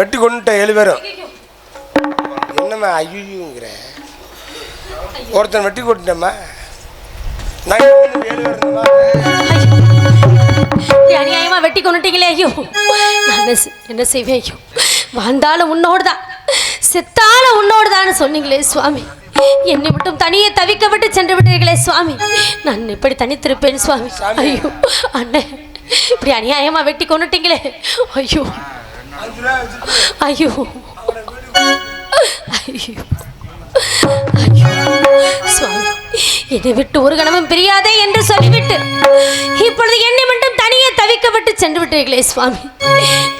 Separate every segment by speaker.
Speaker 1: வெட்டி கொண்டுட்ட ஏழு பேரும் என்னம்மா ஐயோங்கிற ஒருத்தன் வெட்டி கொண்டுட்டேம்மா நான் ஏழு பேர்
Speaker 2: அநியாயமா வெட்டி கொண்டுட்டீங்களே ஐயோ. நான் என்ன செய்- என்ன செய்வேன் ஐயோ. வாழ்ந்தாலும் உன்னோடு தான் செத்தாலும் உன்னோடு தான் சொன்னீங்களே சுவாமி. என்னை மட்டும் தனியே தவிக்க விட்டு சென்று விட்டீர்களே சுவாமி. நான் இப்படி தனித்திருப்பேன் சுவாமி. ஐயோ அண்ணே. இப்படி அநியாயமா வெட்டி கொண்டுட்டீங்களே ஐயோ. ஐயோ. ஐயோ. ஐயோ. சுவாமி என்னை விட்டு ஒரு கணமும் பிரியாதே என்று சொல்லிவிட்டு இப்பொழுது என்னை மட்டும் தனியே தவிக்க விட்டு சென்று விட்டீர்களே சுவாமி.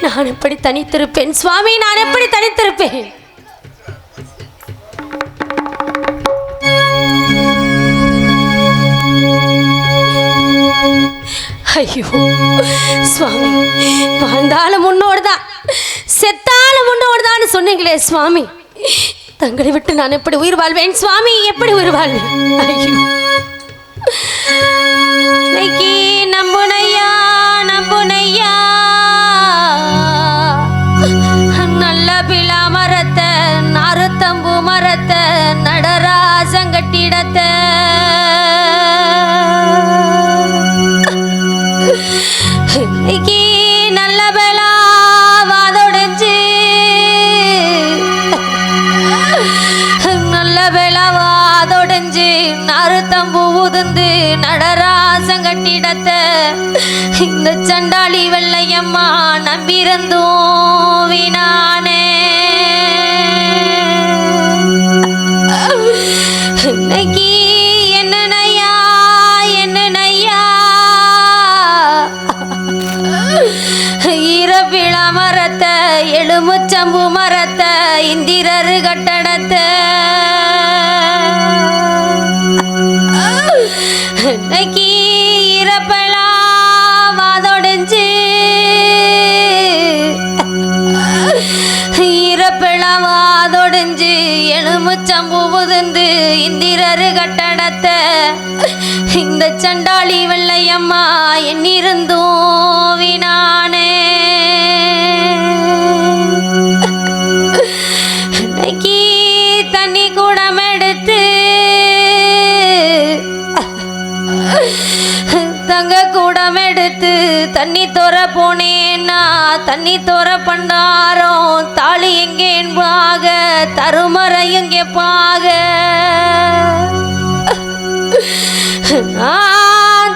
Speaker 2: நான் எப்படி தனித்திருப்பேன் சுவாமி? நான் எப்படி தனித்திருப்பேன்? ஐயோ. சுவாமி வாழ்ந்தாலும் முன்னோடு தான் செத்தாலும் உன்னோடு தான் சொன்னீங்களே சுவாமி. தங்களை விட்டு நான் எப்படி உயிர் வாழ்வேன் சுவாமி? எப்படி உயிர் வாழ்வேன்? இன்னைக்கு நம்புனையா நம்புனையா? நல்ல பிலா மரத்தை நறுத்தம்பு மரத்தை நடராசங்கட்டிடத்தை இன்னைக்கு வெளவாதொடைஞ்சு நறுத்தம்பு உதுந்து நடராசம் கட்டிடத்த இந்த சண்டாளி வெள்ளையம்மா நம்பியிருந்தோம் வினானே இன்னைக்கு என்னனையா என்னனையா ஈரப்பிள மரத்தை எலுமுச்சம்பு மரத்தை இந்திரரு கட்டடத்தை இன்னைக்கு ஈரப்பெல்லாம் வாதொடைஞ்சு. ஈரப்பெல்லாம் வாதொடைஞ்சு எலுமுச்சம்பு புதுந்து இந்திரரு கட்டடத்தை. இந்த சண்டாளி வெள்ளையம்மா எண்ணிருந்தோம் வினானே தங்க கூடம் எடுத்து தண்ணி தோற போனேன்னா தண்ணி தோற பண்டாரம் தாலி எங்கே என்பாக தருமறை எங்கே பாக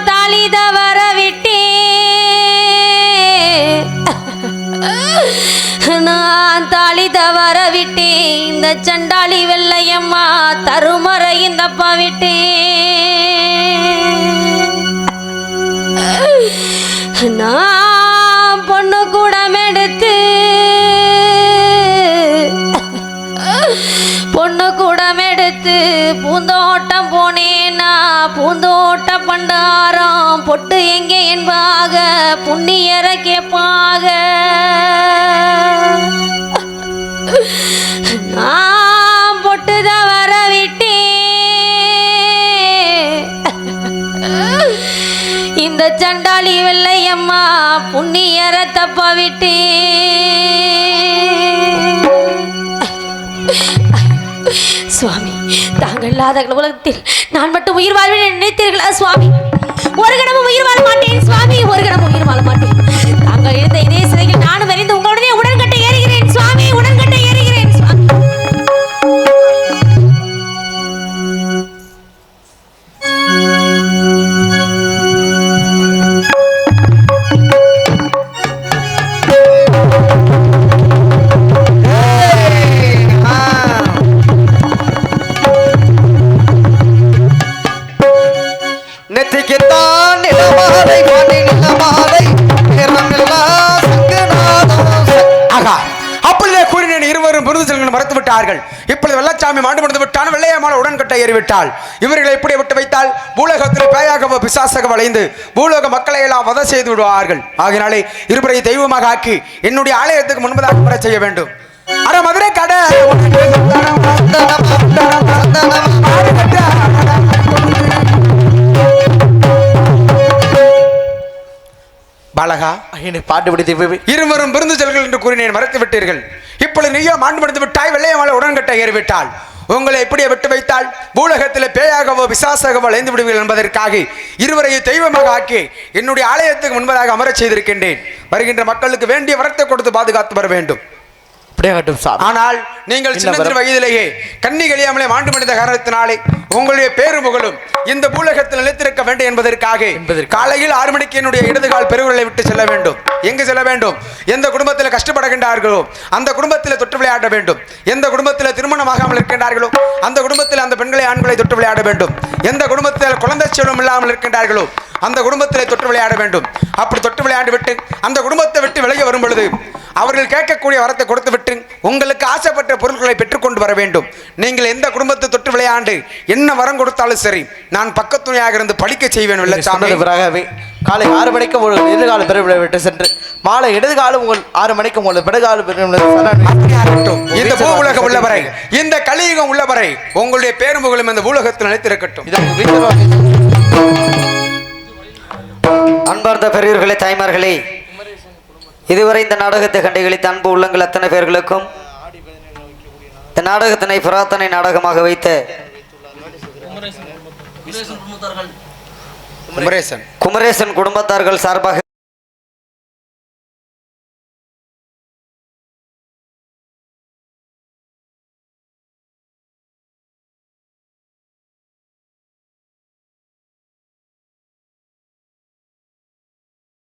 Speaker 2: தாலி தவற விட்டேன். நான் தாலி தவற விட்டேன். இந்த சண்டாளி வெள்ளையம்மா தருமறை இந்த விட்டேன். நான் பொண்ணு கூடம் எடுத்து பொண்ணு கூடம் எடுத்து பூந்தோட்டம் போனேனா பூந்தோட்ட பண்டாரம் பொட்டு எங்கே என்பாக புண்ணியரை கேட்பாக. அம்மா புண்ணியர தப்ப சுவாமி தாங்கள் இல்லாத உலகத்தில் நான் மட்டும் உயிர் வாழ்வேன் நினைத்தீர்களா சுவாமி? ஒரு கணமும் உயிர் வாழ மாட்டேன் சுவாமி ஒரு கணமும் உயிர் வாழ மாட்டேன். தாங்கள் இருந்த இதே
Speaker 3: மறுத்து விட்டார்கள் இப்பொழுது வெள்ளச்சாமி மாண்டு முடிந்து விட்டான் வெள்ளையம்மாள் உடன்கட்டை ஏறிவிட்டாள். இவர்களை எப்படி விட்டு வைத்தால் பூலோகத்தில் பேயாகவோ பிசாசக வளைந்து பூலோக மக்களை எல்லாம் வதை செய்து விடுவார்கள். ஆகினாலே இருவரை தெய்வமாக ஆக்கி என்னுடைய ஆலயத்துக்கு முன்பதாக வர செய்ய வேண்டும். அட மதுரை கடை! பாலகா பூலகா
Speaker 4: என்னை பாட்டு பிடித்து
Speaker 3: இருவரும் விருந்து செல்கள் என்று கூறினேன் மறைத்து விட்டீர்கள் இப்பொழுது நீயோ மாண்டு மடிந்து விட்டாய் வெள்ளையமாலை உடன்கட்டை ஏறிவிட்டாள். உங்களை எப்படியே விட்டு வைத்தால் பூலகத்தில் பேயாகவோ விசாசாகவோ அழைந்து விடுவீர்கள் என்பதற்காக இருவரையும் தெய்வமாக ஆக்கி என்னுடைய ஆலயத்துக்கு முன்பதாக அமரச் செய்திருக்கின்றேன். வருகின்ற மக்களுக்கு வேண்டிய வரத்தை கொடுத்து பாதுகாத்து வர வேண்டும்.
Speaker 4: அப்படியே
Speaker 3: ஆனால் நீங்கள்
Speaker 4: வரம்?
Speaker 3: வயதிலேயே கண்ணி கழியாமலே மாண்டு மனித காரணத்தினாலே உங்களுடைய பேரு புகழும் இந்த பூலகத்தில் நிலைத்திருக்க வேண்டும் என்பதற்காக
Speaker 4: என்பதற்காக.
Speaker 3: காலையில் ஆறு மணிக்கு என்னுடைய இடதுகால் பெருவிரலை விட்டு செல்ல வேண்டும். எங்கு செல்ல வேண்டும்? எந்த குடும்பத்தில் கஷ்டப்படுகின்றார்களோ அந்த குடும்பத்தில் தொட்டு விளையாட வேண்டும். எந்த குடும்பத்தில் திருமணமாகாமல் இருக்கின்றார்களோ அந்த குடும்பத்தில் அந்த பெண்களை ஆண்களை தொட்டு விளையாட வேண்டும். எந்த குடும்பத்தில் குழந்தை செல்வம் இல்லாமல் இருக்கின்றார்களோ அந்த குடும்பத்தில் தொட்டு விளையாட வேண்டும். அப்படி தொட்டு விளையாண்டு விட்டு அந்த குடும்பத்தை விட்டு விலகி வரும் பொழுது அவர்கள் கேட்கக்கூடிய வரத்தை கொடுத்து விட்டு உங்களுக்கு ஆசைப்பட்ட பொருட்களை பெற்றுக்கொண்டு வர வேண்டும். நீங்கள் எந்த குடும்பத்தை தொட்டு விளையாண்டு என்ன வரம் கொடுத்தாலும் சரி நான் பக்கத்துணையாக இருந்து படிக்க செய்வேன் வெள்ளச்சாமி.
Speaker 4: காலை ஆறு மணிக்கு உங்கள் எதிர்கால பெருவிழை விட்டு சென்று மாலை இடதுகாலம் உங்கள் ஆறு மணிக்கு உங்கள்
Speaker 3: ஆகட்டும். இந்த பூ உலகம் உள்ளவரை இந்த கலியுகம் உள்ளவரை உங்களுடைய பேரும்புகளும் இந்த பூலகத்தில் நிலைத்திருக்கட்டும்.
Speaker 5: அன்பார்ந்த பெரியவர்களே தாய்மார்களே இதுவரை இந்த நாடகத்தை கண்டுகளித்த அன்பு உள்ளங்கள் அத்தனை பேர்களுக்கும் இந்த நாடகத்தினை புராத்தனை நாடகமாக வைத்த
Speaker 3: குமரேசன்.
Speaker 5: குமரேசன் குடும்பத்தார்கள் சார்பாக